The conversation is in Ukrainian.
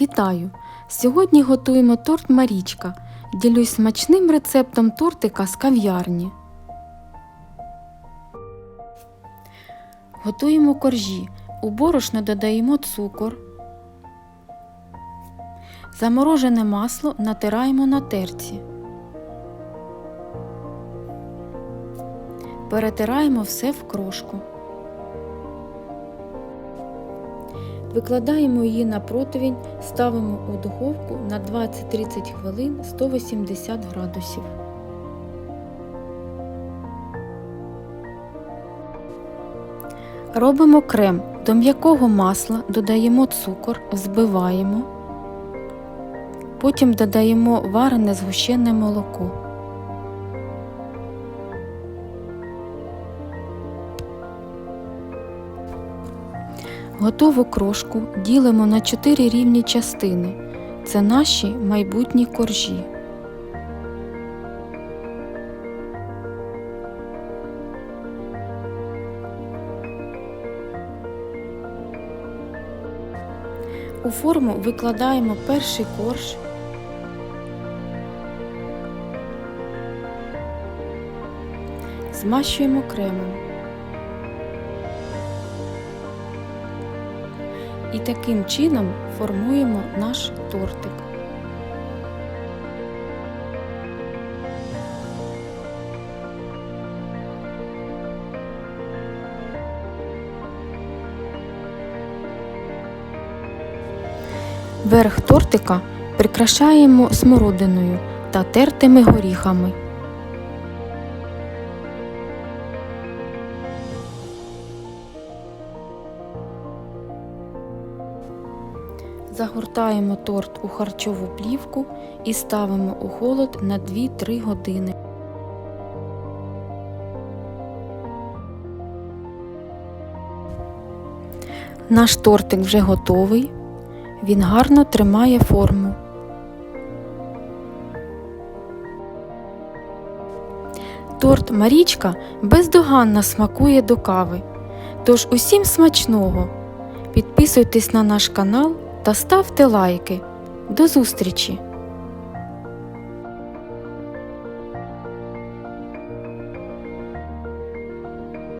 Вітаю! Сьогодні готуємо торт Марічка. Ділюсь смачним рецептом тортика з кав'ярні. Готуємо коржі. У борошно додаємо цукор. Заморожене масло натираємо на терці. Перетираємо все в крошку. Викладаємо її на противень, ставимо у духовку на 20-30 хвилин 180 градусів. Робимо крем. До м'якого масла додаємо цукор, взбиваємо. Потім додаємо варене згущене молоко. Готову крошку ділимо на 4 рівні частини. Це наші майбутні коржі. У форму викладаємо перший корж. Змащуємо кремом. І таким чином формуємо наш тортик. Верх тортика прикрашаємо смородиною та тертими горіхами. Загортаємо торт у харчову плівку і ставимо у холод на 2-3 години. Наш тортик вже готовий. Він гарно тримає форму. Торт Марічка бездоганно смакує до кави. Тож усім смачного! Підписуйтесь на наш канал та ставте лайки. До зустрічі!